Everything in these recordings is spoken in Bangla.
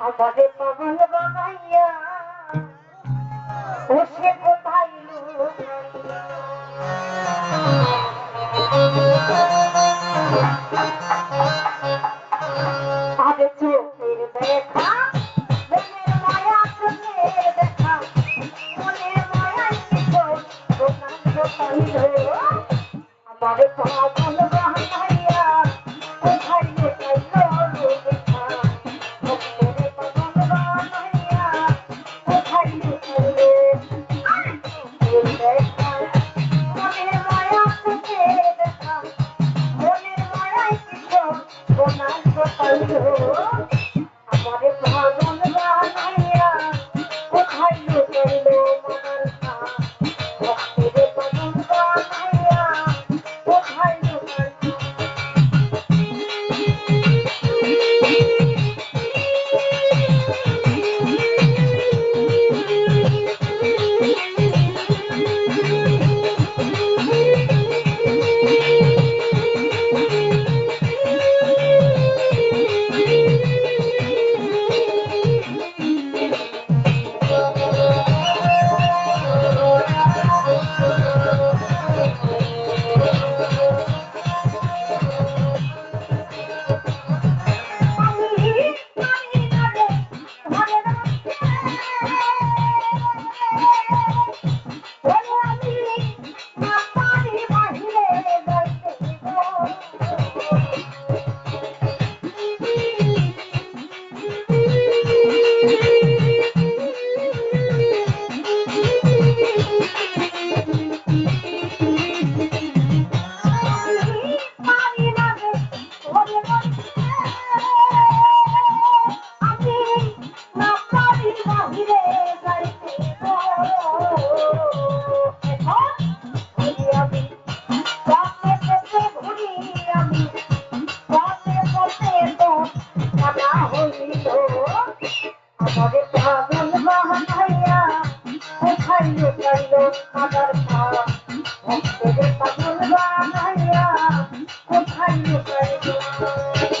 আমারে পাগল বানাইয়া ও সে কোথায় আরে চোখের দেখা আমারে পাগল বানাইয়া Oh. Thank you. thank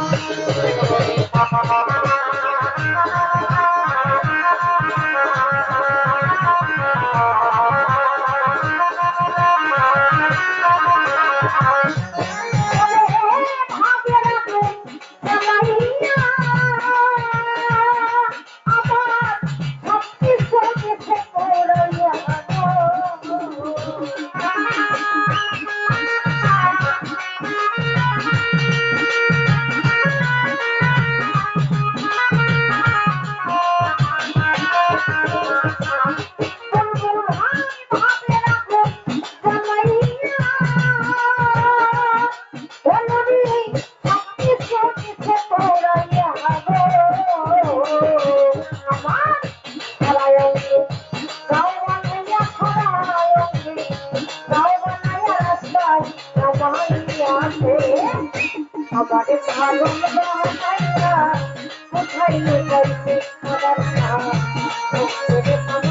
আমারে ভালো কোথায় কোথায় আমার